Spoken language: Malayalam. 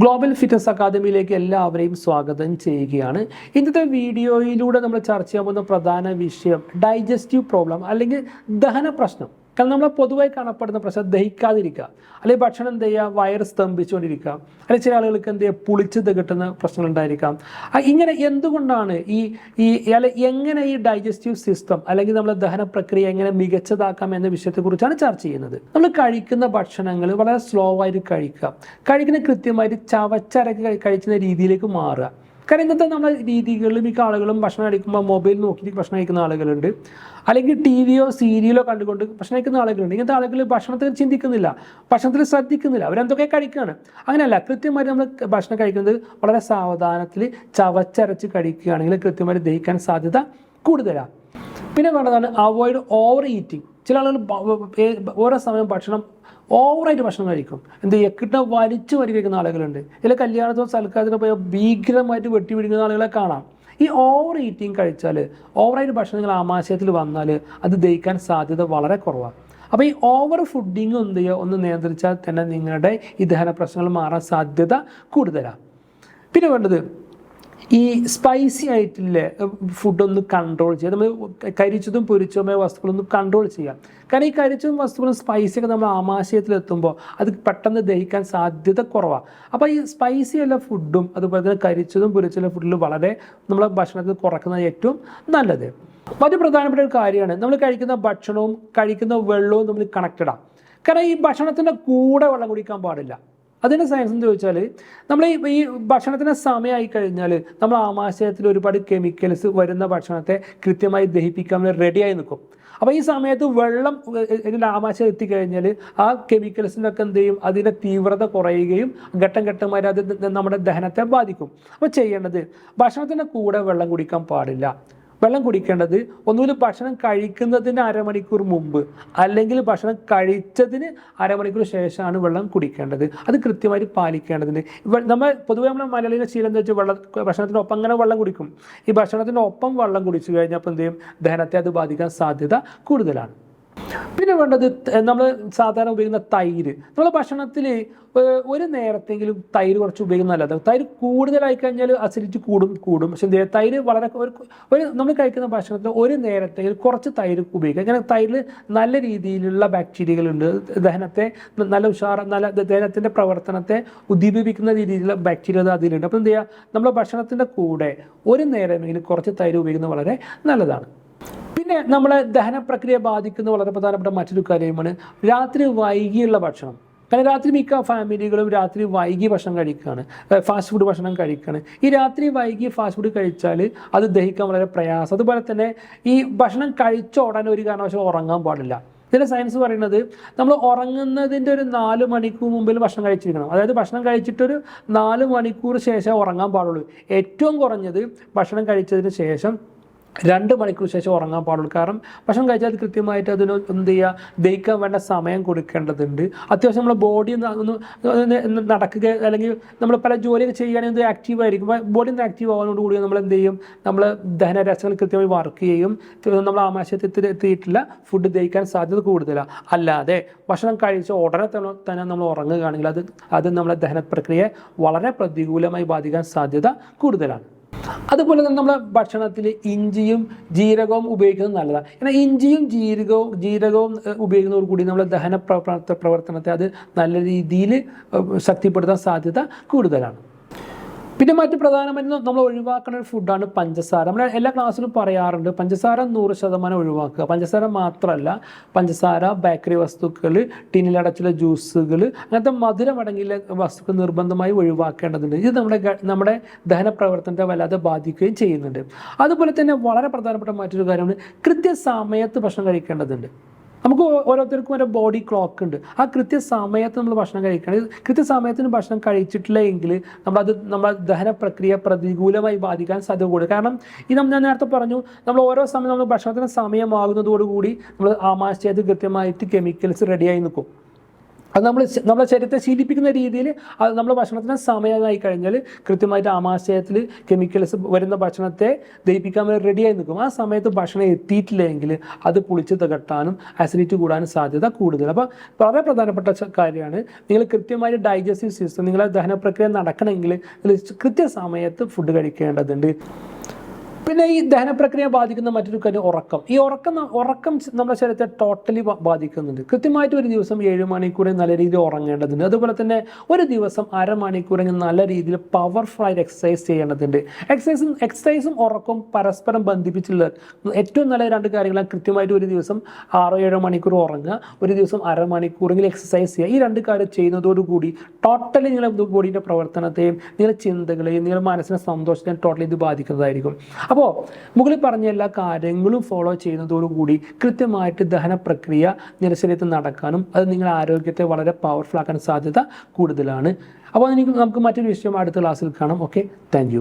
ഗ്ലോബൽ ഫിറ്റ്നസ് അക്കാദമിയിലേക്ക് എല്ലാവരെയും സ്വാഗതം ചെയ്യുകയാണ്. ഇന്നത്തെ വീഡിയോയിലൂടെ നമ്മൾ ചർച്ച ചെയ്യാൻ പോകുന്ന പ്രധാന വിഷയം ഡൈജസ്റ്റീവ് പ്രോബ്ലം അല്ലെങ്കിൽ ദഹന പ്രശ്നം കാരണം നമ്മളെ പൊതുവായി കാണപ്പെടുന്ന പ്രശ്നം ദഹിക്കാതിരിക്കുക. അല്ലെങ്കിൽ ഭക്ഷണം എന്ത് ചെയ്യുക? വയറ് സ്തംഭിച്ചുകൊണ്ടിരിക്കുക. അല്ലെങ്കിൽ ചില ആളുകൾക്ക് എന്ത് ചെയ്യുക? പുളിച്ച് കിട്ടുന്ന പ്രശ്നങ്ങൾ ഉണ്ടായിരിക്കാം. ഇങ്ങനെ എന്തുകൊണ്ടാണ് ഈ ഈ അല്ലെ എങ്ങനെ ഈ ഡൈജസ്റ്റീവ് സിസ്റ്റം അല്ലെങ്കിൽ നമ്മുടെ ദഹന പ്രക്രിയ എങ്ങനെ മികച്ചതാക്കാം എന്ന വിഷയത്തെക്കുറിച്ചാണ് ചർച്ച ചെയ്യുന്നത്. നമ്മൾ കഴിക്കുന്ന ഭക്ഷണങ്ങൾ വളരെ സ്ലോ ആയിട്ട് കഴിക്കുക. കഴിക്കുന്ന കൃത്യമായിട്ട് ചവച്ചരക്ക് കഴിക്കുന്ന രീതിയിലേക്ക് മാറുക. കാരണം ഇന്നത്തെ നമ്മുടെ രീതികളിൽ മിക്ക ആളുകളും ഭക്ഷണം കഴിക്കുമ്പോൾ മൊബൈൽ നോക്കിയിട്ട് ഭക്ഷണം കഴിക്കുന്ന ആളുകളുണ്ട്. അല്ലെങ്കിൽ ടി വിയോ സീരിയലോ കണ്ടുകൊണ്ട് ഭക്ഷണം കഴിക്കുന്ന ആളുകളുണ്ട്. ഇങ്ങനത്തെ ആളുകൾ ഭക്ഷണത്തിൽ ചിന്തിക്കുന്നില്ല. ഭക്ഷണത്തിൽ ശ്രദ്ധിക്കുന്നില്ല. അവരെന്തൊക്കെ കഴിക്കുകയാണ് അങ്ങനെയല്ല. കൃത്യമായി നമ്മൾ ഭക്ഷണം കഴിക്കുന്നത് വളരെ സാവധാനത്തിൽ ചവച്ചരച്ച് കഴിക്കുകയാണെങ്കിൽ കൃത്യമായി ദഹിക്കാൻ സാധ്യത കൂടുതലാണ് പിന്നെ വേണ്ടതാണ് അവോയ്ഡ് ഓവർ ഈറ്റിംഗ് ചില ആളുകൾ ഓരോ സമയം ഭക്ഷണം ഓവറായിട്ട് ഭക്ഷണം കഴിക്കും. എന്ത് ചെയ്യുക കിട്ടുന്ന വലിച്ചു വരി കഴിക്കുന്ന ആളുകളുണ്ട്. ചില കല്യാണത്തിനോ സൽക്കാരത്തിനോ പോയ ഭീകരമായിട്ട് വെട്ടി പിടിക്കുന്ന ആളുകളെ കാണാം. ഈ ഓവർ ഈറ്റിംഗ് കഴിച്ചാൽ ഓവറായിട്ട് ഭക്ഷണങ്ങൾ ആമാശയത്തിൽ വന്നാൽ അത് ദഹിക്കാൻ സാധ്യത വളരെ കുറവാണ് അപ്പോൾ ഈ ഓവർ ഫുഡിങ് എന്ത് ചെയ്യുക? ഒന്ന് നിയന്ത്രിച്ചാൽ തന്നെ നിങ്ങളുടെ ഈ ദഹന പ്രശ്നങ്ങൾ മാറാൻ സാധ്യത കൂടുതലാണ് പിന്നെ വേണ്ടത് ഈ സ്പൈസി ആയിട്ടില്ല ഫുഡൊന്ന് കൺട്രോൾ ചെയ്യുക. നമ്മൾ കരിച്ചതും പൊരിച്ചതുമായ വസ്തുക്കളൊന്നും കൺട്രോൾ ചെയ്യാം കാരണം ഈ കരിച്ചതും വസ്തുക്കളും സ്പൈസിയൊക്കെ നമ്മൾ ആമാശയത്തിലെത്തുമ്പോൾ അത് പെട്ടെന്ന് ദഹിക്കാൻ സാധ്യത കുറവാണ് അപ്പോൾ ഈ സ്പൈസി അല്ല ഫുഡും അതുപോലെ തന്നെ കരിച്ചതും പൊരിച്ചുള്ള ഫുഡിൽ വളരെ നമ്മളെ ഭക്ഷണത്തിൽ കുറക്കുന്നത് ഏറ്റവും നല്ലത്. മറ്റു പ്രധാനപ്പെട്ട ഒരു കാര്യമാണ്. നമ്മൾ കഴിക്കുന്ന ഭക്ഷണവും കഴിക്കുന്ന വെള്ളവും നമ്മൾ കണക്റ്റഡാണ് കാരണം ഈ ഭക്ഷണത്തിന്റെ കൂടെ വെള്ളം കുടിക്കാൻ പാടില്ല. അതിന്റെ സയൻസ് എന്ന് ചോദിച്ചാൽ നമ്മൾ ഈ ഭക്ഷണത്തിന് സമയമായി കഴിഞ്ഞാൽ നമ്മൾ ആമാശയത്തിൽ ഒരുപാട് കെമിക്കൽസ് വരുന്ന ഭക്ഷണത്തെ കൃത്യമായി ദഹിപ്പിക്കാൻ റെഡിയായി നിൽക്കും അപ്പോൾ ഈ സമയത്ത് വെള്ളം ഇതിന്റെ ആമാശയം എത്തിക്കഴിഞ്ഞാൽ ആ കെമിക്കൽസിന്റെ ഒക്കെ എന്ത് ചെയ്യും? അതിന്റെ തീവ്രത കുറയുകയും ഘട്ടം ഘട്ടമായി അത് നമ്മുടെ ദഹനത്തെ ബാധിക്കും. അപ്പോൾ ചെയ്യേണ്ടത് ഭക്ഷണത്തിന്റെ കൂടെ വെള്ളം കുടിക്കാൻ പാടില്ല. വെള്ളം കുടിക്കേണ്ടത് ഒന്നുകിൽ ഭക്ഷണം കഴിക്കുന്നതിന് അരമണിക്കൂർ മുമ്പ് അല്ലെങ്കിൽ ഭക്ഷണം കഴിച്ചതിന് അരമണിക്കൂർ ശേഷമാണ് വെള്ളം കുടിക്കേണ്ടത്. അത് കൃത്യമായിട്ട് പാലിക്കേണ്ടതുണ്ട്. ഇവ- നമ്മൾ പൊതുവേ നമ്മുടെ മലയാളിയുടെ ശീലം എന്താ വെച്ചാൽ വെള്ളം ഭക്ഷണത്തിനൊപ്പം അങ്ങനെ വെള്ളം കുടിക്കും. ഈ ഭക്ഷണത്തിനൊപ്പം വെള്ളം കുടിച്ചു കഴിഞ്ഞപ്പോൾ എന്ത് ചെയ്യും? ദഹനത്തെ അത് ബാധിക്കാൻ സാധ്യത കൂടുതലാണ്. പിന്നെ വേണ്ടത് നമ്മൾ സാധാരണ ഉപയോഗിക്കുന്ന തൈര്. നമ്മൾ ഭക്ഷണത്തിൽ ഒരു നേരത്തെങ്കിലും തൈര് കുറച്ച് ഉപയോഗിക്കുന്നത് നല്ലത്. തൈര് കൂടുതലായി കഴിഞ്ഞാൽ അസിഡിറ്റി കൂടും കൂടും. പക്ഷെ എന്ത് തൈര് വളരെ ഒരു നമ്മൾ കഴിക്കുന്ന ഭക്ഷണത്തിൽ ഒരു നേരത്തെങ്കിലും കുറച്ച് തൈര് ഉപയോഗിക്കുക. അങ്ങനെ തൈരിൽ നല്ല രീതിയിലുള്ള ബാക്ടീരിയകളുണ്ട്. ദഹനത്തെ നല്ല ഉഷാർ നല്ല ദഹനത്തിന്റെ പ്രവർത്തനത്തെ ഉദ്ദീപിപ്പിക്കുന്ന രീതിയിലുള്ള ബാക്ടീരിയ അതിലുണ്ട്. അപ്പോൾ എന്ത് ചെയ്യുക നമ്മൾ ഭക്ഷണത്തിന്റെ കൂടെ ഒരു നേരമെങ്കിലും കുറച്ച് തൈര് ഉപയോഗിക്കുന്നത് വളരെ നല്ലതാണ്. പിന്നെ നമ്മളെ ദഹന പ്രക്രിയ ബാധിക്കുന്ന വളരെ പ്രധാനപ്പെട്ട മറ്റൊരു കാര്യമാണ് രാത്രി വൈകിയുള്ള ഭക്ഷണം. കാരണം രാത്രി മിക്ക ഫാമിലികളും രാത്രി വൈകി ഭക്ഷണം കഴിക്കുകയാണ് ഫാസ്റ്റ് ഫുഡ് ഭക്ഷണം കഴിക്കുകയാണ് ഈ രാത്രി വൈകി ഫാസ്റ്റ് ഫുഡ് കഴിച്ചാൽ അത് ദഹിക്കാൻ വളരെ പ്രയാസം. അതുപോലെ തന്നെ ഈ ഭക്ഷണം കഴിച്ച ഉടനെ ഒരു കാരണവശാലും ഉറങ്ങാൻ പാടില്ല. ഇതിന്റെ സയൻസ് പറയുന്നത് നമ്മൾ ഉറങ്ങുന്നതിന്റെ ഒരു നാല് മണിക്കൂർ മുമ്പിൽ ഭക്ഷണം കഴിച്ചിരിക്കണം. അതായത് ഭക്ഷണം കഴിച്ചിട്ടൊരു നാല് മണിക്കൂർ ശേഷം ഉറങ്ങാൻ പാടുള്ളൂ. ഏറ്റവും കുറഞ്ഞത് ഭക്ഷണം കഴിച്ചതിന് ശേഷം രണ്ട് മണിക്കൂർ ശേഷം ഉറങ്ങാൻ പാടുള്ളൂ. കാരണം ഭക്ഷണം കഴിച്ചാൽ അത് കൃത്യമായിട്ട് അതിന് എന്ത് ചെയ്യുക ദഹിക്കാൻ വേണ്ട സമയം കൊടുക്കേണ്ടതുണ്ട്. അത്യാവശ്യം നമ്മുടെ ബോഡി ഒന്ന് നടക്കുക അല്ലെങ്കിൽ നമ്മൾ പല ജോലിയൊക്കെ ചെയ്യുകയാണെങ്കിൽ ആക്റ്റീവ് ആയിരിക്കും. ബോഡി ഒന്ന് ആക്റ്റീവ് ആവുന്നതോടുകൂടി നമ്മൾ എന്ത് ചെയ്യും? നമ്മൾ ദഹനരസങ്ങൾ കൃത്യമായി വർക്ക് ചെയ്യും. നമ്മൾ ആമാശയത്തിൽ എത്തിയിട്ടില്ല ഫുഡ് ദഹിക്കാൻ സാധ്യത കൂടുതലാണ് അല്ലാതെ ഭക്ഷണം കഴിച്ച ഉടനെ തന്നെ തന്നെ നമ്മൾ ഉറങ്ങുകയാണെങ്കിൽ അത് അത് നമ്മളെ ദഹന പ്രക്രിയയെ വളരെ പ്രതികൂലമായി ബാധിക്കാൻ സാധ്യത കൂടുതലാണ്. അതുപോലെ തന്നെ നമ്മുടെ ഭക്ഷണത്തിൽ ഇഞ്ചിയും ജീരകവും ഉപയോഗിക്കുന്നത് നല്ലതാണ് എന്നാൽ ഇഞ്ചിയും ജീരകവും ജീരകവും ഉപയോഗിക്കുന്നതോട് കൂടി നമ്മൾ ദഹന പ്രവർത്ത- പ്രവർത്തനത്തെ അത് നല്ല രീതിയിൽ ശക്തിപ്പെടുത്താൻ സാധ്യത കൂടുതലാണ്. പിന്നെ മറ്റു പ്രധാനമായിട്ടും നമ്മൾ ഒഴിവാക്കുന്ന ഒരു ഫുഡാണ് പഞ്ചസാര. നമ്മൾ എല്ലാ ക്ലാസ്സിലും പറയാറുണ്ട് പഞ്ചസാര നൂറ് ശതമാനം ഒഴിവാക്കുക. പഞ്ചസാര മാത്രമല്ല പഞ്ചസാര ബേക്കറി വസ്തുക്കൾ ടിന്നിലടച്ചുള്ള ജ്യൂസുകൾ അങ്ങനത്തെ മധുരമടങ്ങിയ വസ്തുക്കൾ നിർബന്ധമായി ഒഴിവാക്കേണ്ടതുണ്ട്. ഇത് നമ്മുടെ നമ്മുടെ ദഹന പ്രവർത്തനത്തെ വല്ലാതെ ബാധിക്കുകയും ചെയ്യുന്നുണ്ട്. അതുപോലെ തന്നെ വളരെ പ്രധാനപ്പെട്ട മറ്റൊരു കാര്യമാണ് കൃത്യസമയത്ത് ഭക്ഷണം കഴിക്കേണ്ടതുണ്ട്. നമുക്ക് ഓരോരുത്തർക്കും ഓരോ ബോഡി ക്ലോക്ക് ഉണ്ട്. ആ കൃത്യസമയത്ത് നമ്മൾ ഭക്ഷണം കഴിക്കണം. കൃത്യ കൃത്യസമയത്തിന് ഭക്ഷണം കഴിച്ചിട്ടില്ല എങ്കിൽ നമ്മളത് നമ്മൾ ദഹന പ്രക്രിയ പ്രതികൂലമായി ബാധിക്കാൻ സാധ്യത കൂടും കാരണം ഈ നമ്മൾ ഞാൻ നേരത്തെ പറഞ്ഞു നമ്മൾ ഓരോ സമയം നമ്മൾ ഭക്ഷണത്തിന് സമയമാകുന്നതോടുകൂടി നമ്മൾ ആമാശയത്തിൽ കൃത്യമായിട്ട് കെമിക്കൽസ് റെഡിയായി നിൽക്കും. അത് നമ്മൾ നമ്മളെ ശരീരത്തെ ശീലിപ്പിക്കുന്ന രീതിയിൽ അത് നമ്മൾ ഭക്ഷണത്തിന് സമയമായി കഴിഞ്ഞാൽ കൃത്യമായിട്ട് ആമാശയത്തിൽ കെമിക്കൽസ് വരുന്ന ഭക്ഷണത്തെ ദഹിപ്പിക്കാൻ വേണ്ടി റെഡിയായി നിൽക്കും. ആ സമയത്ത് ഭക്ഷണം എത്തിയിട്ടില്ലെങ്കിൽ അത് പുളിച്ച് തകട്ടാനും അസിഡിറ്റി കൂടാനും സാധ്യത കൂടുതൽ. അപ്പോൾ വളരെ പ്രധാനപ്പെട്ട കാര്യമാണ്. നിങ്ങൾ കൃത്യമായിട്ട് ഡൈജസ്റ്റീവ് സിസ്റ്റം നിങ്ങളെ ദഹന പ്രക്രിയ നടക്കണമെങ്കിൽ നിങ്ങൾ കൃത്യസമയത്ത് ഫുഡ് കഴിക്കേണ്ടതുണ്ട്. പിന്നെ ഈ ദഹന പ്രക്രിയ ബാധിക്കുന്ന മറ്റൊരു കാര്യം ഉറക്കം. ഈ ഉറക്കം ഉറക്കം നമ്മുടെ ശരീരത്തെ ടോട്ടലി ബാധിക്കുന്നുണ്ട്. കൃത്യമായിട്ട് ഒരു ദിവസം ഏഴ് മണിക്കൂർ നല്ല രീതിയിൽ ഉറങ്ങേണ്ടതുണ്ട്. അതുപോലെ തന്നെ ഒരു ദിവസം അരമണിക്കൂറെങ്കിലും നല്ല രീതിയിൽ പവർഫുൾ ആയിട്ട് എക്സസൈസ് ചെയ്യേണ്ടതുണ്ട്. എക്സസൈസും എക്സസൈസും ഉറക്കവും പരസ്പരം ബന്ധിപ്പിച്ചുള്ള ഏറ്റവും നല്ല രണ്ട് കാര്യങ്ങളാണ് കൃത്യമായിട്ട് ഒരു ദിവസം ആറോ ഏഴോ മണിക്കൂർ ഉറങ്ങുക ഒരു ദിവസം അരമണിക്കൂറെങ്കിലും എക്സസൈസ് ചെയ്യുക. ഈ രണ്ട് കാര്യം ചെയ്യുന്നതോടുകൂടി ടോട്ടലി നിങ്ങളുടെ ബോഡിയുടെ പ്രവർത്തനത്തെയും നിങ്ങളുടെ ചിന്തകളെയും നിങ്ങളുടെ മനസ്സിനെ സന്തോഷത്തെയും ടോട്ടലി ഇത് ബാധിക്കുന്നതായിരിക്കും. അപ്പോൾ മുകളിൽ പറഞ്ഞ എല്ലാ കാര്യങ്ങളും ഫോളോ ചെയ്യുന്നതോടുകൂടി കൃത്യമായിട്ട് ദഹന പ്രക്രിയ നിങ്ങളുടെ നടക്കാനും അത് നിങ്ങളുടെ ആരോഗ്യത്തെ വളരെ പവർഫുൾ ആക്കാൻ സാധ്യത കൂടുതലാണ്. അപ്പോൾ നമുക്ക് മറ്റൊരു വിഷയം അടുത്ത ക്ലാസ്സിൽ കാണാം. Okay thank